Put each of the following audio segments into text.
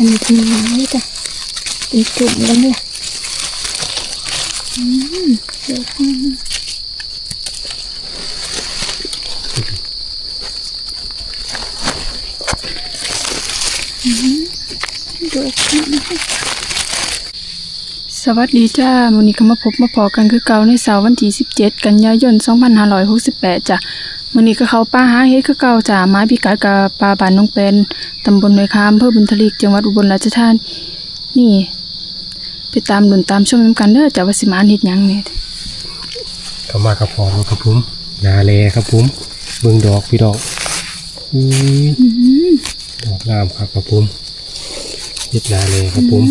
อันนี้เป็นไม้จ้ะเป็นจุ่มแล้วเนี่ยอืมเยอนนะอืมดอกสวัสดีจ้าวันนี้ก็มาพบมาพอกันคือเก่าในเสาร์วันที่ 17 กันยายน 2568จ้ะ วันนี้ก็เขาป้าหาเฮ็ดคือเก่าจ้าไม้พิกัดกับปลาบานน้องเป็นตำบลหน่วยคามอำเภอบุญทลีกจังหวัดอุบลราชธานีนี่ ไปตามดุนตามชมน้ำกันเด้อจ้าว่าสิมาเฮ็ดหยังเนี่ยเข้ามากับพอแล้วครับผมนาแลครับผมเบิ่งดอกพี่ดอกอุ้ยดอกงามครับครับผมเฮ็ดนาแลครับผม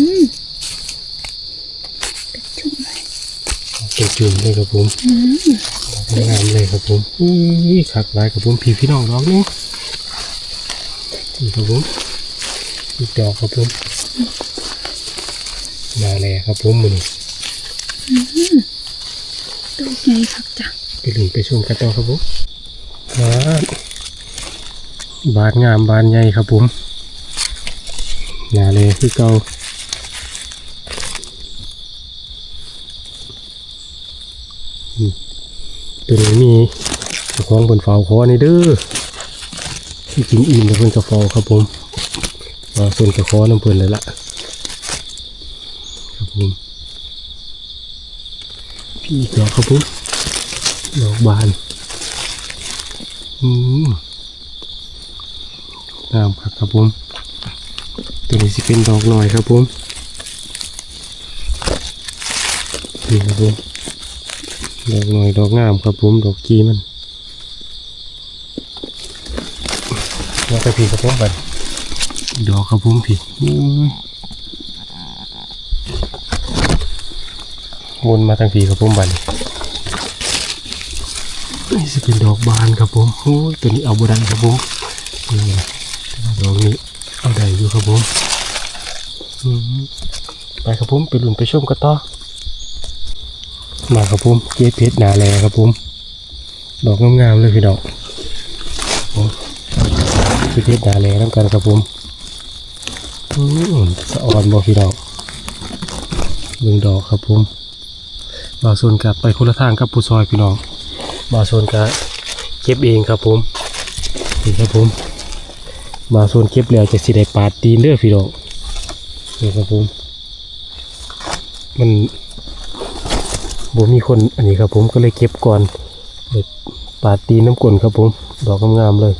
เป็นจุ่มเลยครับผมดอก งามเลยครับผมอุ้ยคักหลายครับผมพี่พี่น้องดอกหนึงนี่ครับผมอีกดอกครับผมนาแลครับผมมือนี้ดอกใหญ่คักจ้ะไปลุ้นไปชมกันต่อครับผมบานบานงามบานใหญ่ครับผมหนาเลยคือเก่าอืม ตัวนี้มีเจ้าของบนเฝ้าคอในเด้อที่กินอิ่มแล้วเพิ่นกระฟอครับผมมาส่วนกระคอน้ำเพิ่นเลยละครับผมพี่ดอกครับผมดอกบานอืมงามครับครับผมตัวนี้สิเป็นดอกหน่อยครับผมนี่ครับผม ดอกหน่อยดอกงามครับผมดอกกีมันมาแต่พี่ครับผมบัดอกครับผมพีวนมาทางพี่ครับผมบัดนี่จะเป็นดอกบานครับผมโอ้ตัวนี้เอาบได้ครับผมนี่ดอกนี้เอาได้อยู่ครับผมอืมไปครับผมไปลุ่นไปชมกันต่อ มาครับผมเกศเพชรนาแลครับผมดอกงามๆเลยพี่ดอกเกศเพชรนาแลน้ำกันครับผมอืมสะอ่อนบ่พี่ดอกเบ่งดอกครับผมบาวส่วนกับไปคนละทางกับผู้ซอยพี่น้องมาโซนกะเก็บเองครับผมนี่ครับผมมาโซนเก็บแล้วจะสิได้ปาดตีนเด้อพี่น้องนี่ครับผมมัน บ่มีคนอันนี้ครับผมก็เลยเก็บก่อนเลยปาตีน้ำกลนครับผม ดอกงามๆเลย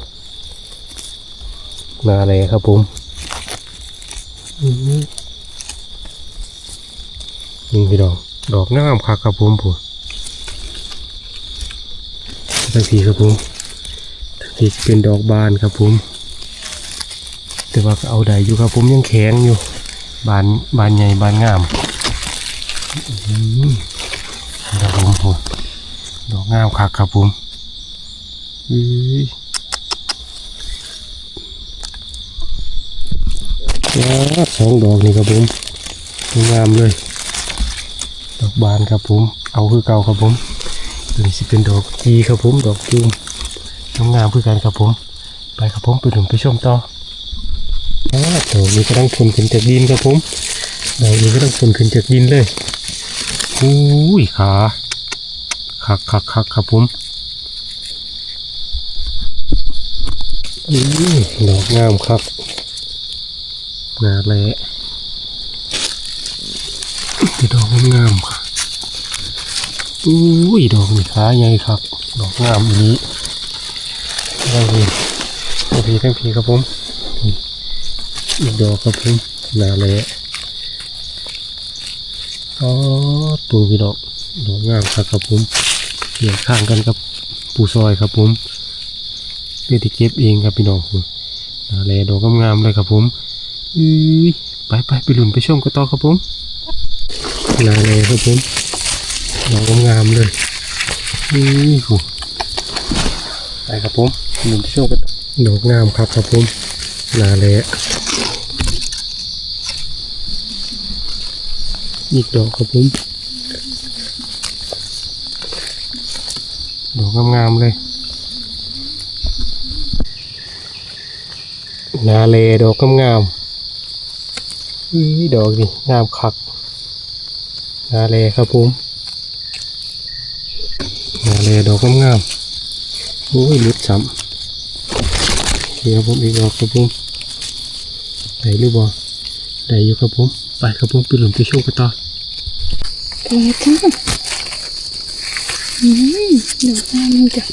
นาอะไรครับผมอื้อหือนี่พี่น้องดอกงามคักครับผมผมทั้งทีครับผมทั้งทีจะเป็นดอกบานครับผม แต่ว่าก็เอาได้อยู่ครับผมยังแข็งอยู่ บานบานใหญ่บานงามอื้อหือ ครับผมดอกงามคักครับผมอื้อว้าสองดอกนี่ครับผมงามเลย ดอกบานครับผม เอาคือเก่าครับผมตัวนี้สิเป็นดอกกีครับผม ดอกจูมงามเพื่อกันครับผม ไปครับผมไปถึงไปชมต่ออ่าดอกนี้ก็ต้องทนขึ้นจากดินครับผมดอกนี้ก็ต้องทนขึ้นจากดินเลย อุ้ยขาคักคักคักครับผมอุ้ยดอกงามครับนาแหละดอกงามครับอุ้ยดอกนี่ขาใหญ่ครับ ดอกงามอีนี้ได้เลยทั้งพีทั้งพีครับผมอีกดอกครับผมนาแหละ อ๋อตูพี่ดอกดอกงามครับครับผมเกี่ยวข้างกันกับปูซอยครับผมเพื่อที่เก็บเองครับพี่น้องคุณนาแหละดอกงามๆเลยครับผมอุ้ยไปไปไปลุ่นไปชมกันต่อครับผมนาแหละครับผมดอกงามๆเลยนี่หูไปครับผมหนึ่งที่โชว์กันดอกงามครับครับผมนาแลย อีกดอกครับผม ดอกงามๆเลยนาเลดอกงามอีดอกนี่งามคักนาเลครับผมนาเลดอกงามๆโอ้ยลุดช้ำนี่ครับผมอีกดอกครับผมได้หรือบ่ได้อยู่ครับผม ไปครับผมไปหลุมไปโชว์กันต่อ โอ้จ้าอืมดอกงามนี่จ้ะ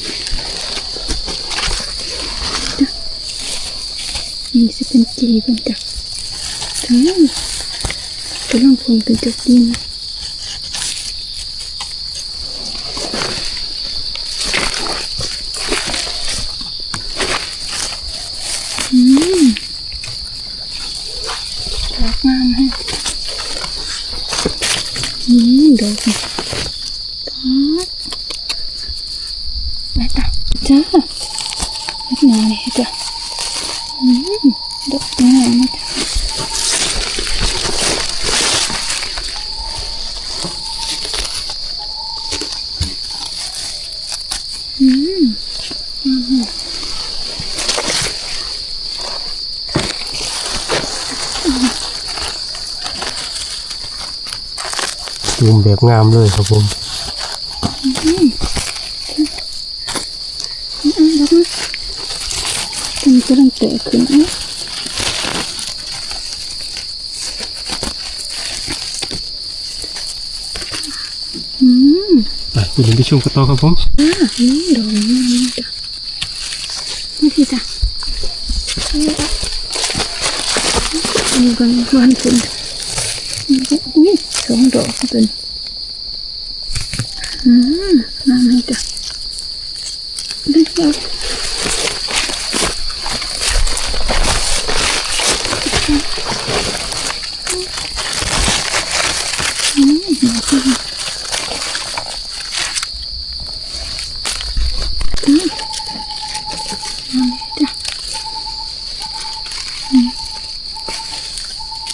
นี่จะเป็นกีเป็นจ้ะอืมกำลังพลเป็นจุดดีนะอืมดอกงามให้ እንደው จูมแบบงามเลยครับผมอืมดอกนะเป็นกำลังแตกขึ้นนะอืมไปไปหลุมไปชมกันต่อครับผมอ่านี่ดอกนี้นี่จ้ะนี่สิจ้ะนี่ก็มันเป็น อุ้ยสองดอกตนอืมนั่นนี่จ้ะได้แล้วอืมดอกนี้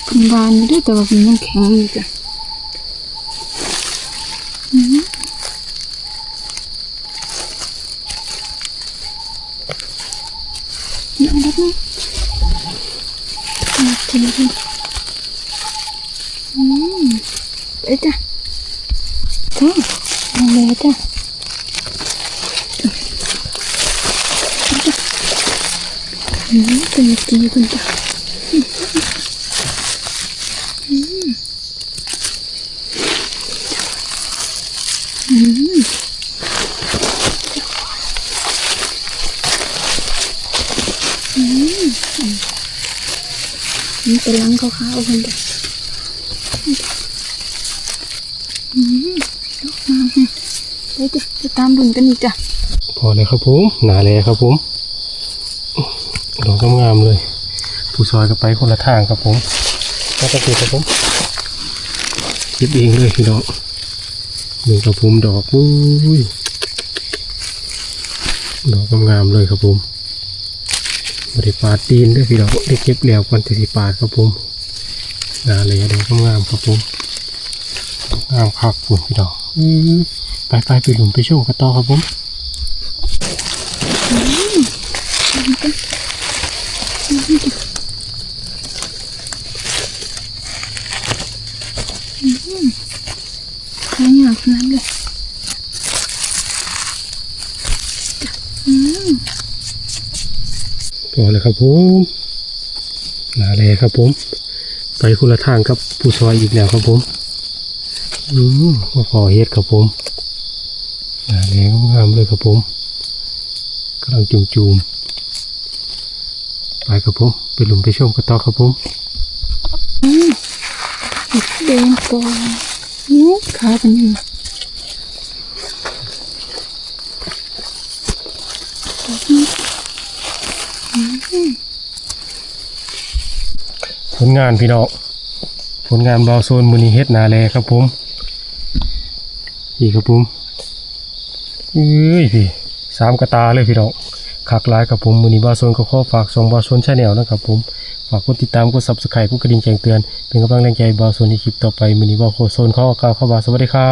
คุณ บานนี่ด้วยแต่ว่ามันยังแข็งอยู่จ้ะอืมนี่เอาแบบนี้เอาจริงจริงอืมไปจ้ะจ้ะเอาเลยจ้ะอืมเป็นจีคุณจ้ะ นี่เป็นลังขาวๆคนเดียวอืมดอกงามแฮะไปจ้ะจะตามดุนกันอีกจ้ะพอเลยครับผมหนาเลยครับผมดอกงามๆเลย ผู้ซอยก็ไปคนละทางครับผมแล้วก็คือครับผมเก็บเองเลยพี่น้องดูครับผมดอกอุ้ยดอกงามๆเลยครับผม บริปาตีนด้วยพี่น้องได้เก็บแล้วก่อนจะสิปาดครับผมนาเลยดอกงามครับผมงามคักคุณพี่น้องอื้อไปไปไปหลุมไปโชว์กันต่อครับผมขายหยาบขนาดเลยอืม พอเลยครับผมนาเลยครับผม ไปคนละทางกับผู้ซอยอีกแล้วครับผมอืมว่าพอเฮ็ดครับผมนาเลยงามเลยครับผมกำลังจุ่มจูมๆไปครับผมไปหลุมไปชมกันต่อครับผมแดงกว่านี่ขาเป็นยังไง ผ ลงานพี่น้องผลงานบอโซนมือนีเฮ็ดนาแลครับผมนี่ครับผมเอ้ยพี่สามกระตาเลยพี่น้องคักลายครับผมมือนีบอโซนก็ขอฝากส่งบอโซนชาแนลนะครับผมฝากกดติดตามกดซับสไครต์กดกระดิ่งแจ้งเตือนเป็นกำลังแรงใจบอโซนในคลิปต่อไปมือนีบอโซนข้อกล่าวเข้าบาสวัสดีครับ